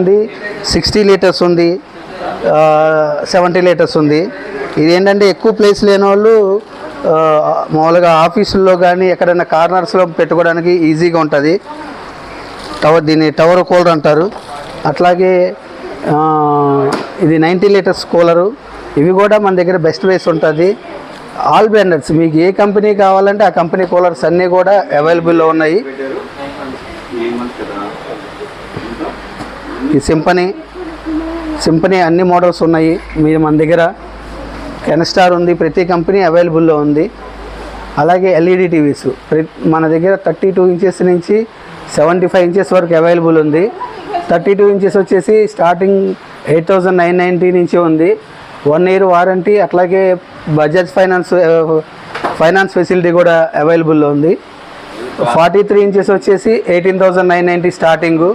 ఉంది sixty litres ఉంది seventy litres ఉంది. ఇది ఏంటంటే ఎక్కువ ప్లేస్ లేని వాళ్ళు మామూలుగా ఆఫీసుల్లో కానీ ఎక్కడైనా కార్నర్స్లో పెట్టుకోవడానికి ఈజీగా ఉంటుంది. టవర్ దీన్ని టవర్ కూలర్ అంటారు. అట్లాగే ఇది నైంటీ లీటర్స్ కూలరు ఇవి కూడా మన దగ్గర బెస్ట్ వేస్ ఉంటుంది. ఆల్ బ్రాండర్స్ మీకు ఏ కంపెనీ కావాలంటే ఆ కంపెనీ కూలర్స్ అన్నీ కూడా అవైలబుల్లో ఉన్నాయి. ఈ సింపనీ సింపనీ అన్ని మోడల్స్ ఉన్నాయి. మీరు మన దగ్గర కెనస్టార్ ఉంది ప్రతి కంపెనీ అవైలబుల్లో ఉంది. అలాగే ఎల్ఈడి టీవీస్ మన దగ్గర థర్టీ టూ ఇంచెస్ నుంచి సెవెంటీ ఫైవ్ ఇంచెస్ వరకు అవైలబుల్ ఉంది. థర్టీ టూ ఇంచెస్ వచ్చేసి starting eight thousand nine ninety నుంచి ఉంది. వన్ ఇయర్ వారంటీ అట్లాగే బజాజ్ ఫైనాన్స్ ఫైనాన్స్ ఫెసిలిటీ కూడా అవైలబుల్లో ఉంది. ఫార్టీ త్రీ ఇంచెస్ వచ్చేసి eighteen thousand nine ninety starting